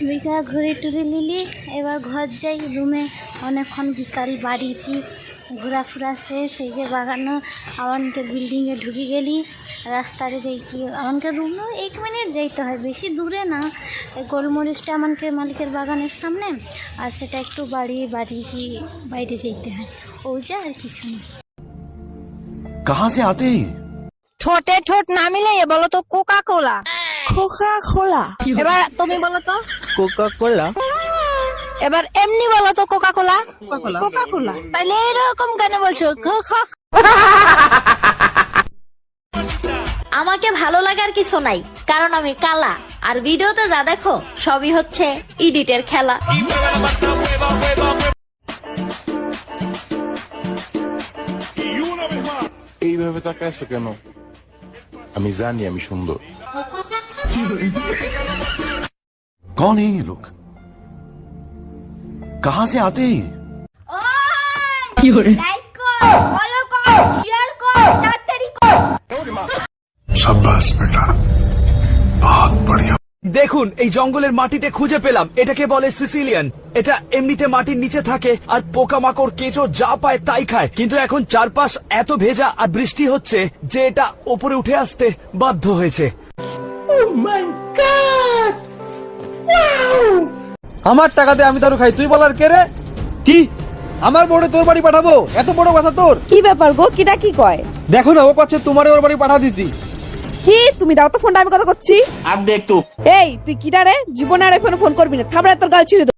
বিকা ঘুরে টুরে নিলি এবার ঘর যাই রুমে অনেকক্ষণ বিকাল বাড়িছি ঘোরাফুরা শেষ এই যে বাগানো আমাকে বিল্ডিংয়ে ঢুকে গেলি রাস্তারে যাই কি আমাকে রুমও এক মিনিট যাইতে হয় বেশি দূরে না গোলমরিচটা আমাকে মালিকের বাগানের সামনে আর সেটা একটু বাড়ি বাড়ি কি বাইরে যেতে হয় ও যা আর কিছু না। কাহা সে আতে ছোটে ছোট না মিলে বলো তো কোকা কোলা কোকা কোলা এবার তুমি বলো তো। কোকা কোলা এবার এমনি বলো তো কোকা কোলা কোকা কোলা তাহলে এরকম কেন বলছো? আমাকে ভালো লাগার কিছু নাই কারণ আমি কালা। আর ভিডিওতে যা দেখো সবই হচ্ছে ইডিটের খেলা। এইভাবে তাকাইছো কেন? আমি জানি আমি সুন্দর। कौन है ये लोग कहाँ से आते हैं ये? লাইক কর ফলো কর শেয়ার কর তাড়াতাড়ি কর দেখুন এই জঙ্গলের মাটিতে খুঁজে পেলাম এটাকে বলে সিসিলিয়ান এটা এমনিতে মাটির নিচে থাকে আর পোকামাকড় কেঁচো যা পায় তাই খায় কিন্তু এখন চারপাশ এত ভেজা আর বৃষ্টি হচ্ছে যে এটা ওপরে উঠে আসতে বাধ্য হয়েছে আমার টাকাতে আমি দারু খাই তুই বলার কে রে? কি? আমার বড়ে তোর বাড়ি পাঠাবো? এত বড় কথা তোর? কি ব্যাপার গো? কিটা কি কয়? দেখো না ও কাছে তোমারে ওর বাড়ি পাঠা দিতি। হি তুমি দাও তো ফোনটা আমি কথা করছি এই তুই কিটা রে? জীবনে আর ফোন ফোন করবি না। থামড়া তোর গাল ছিঁড়ে দেবো।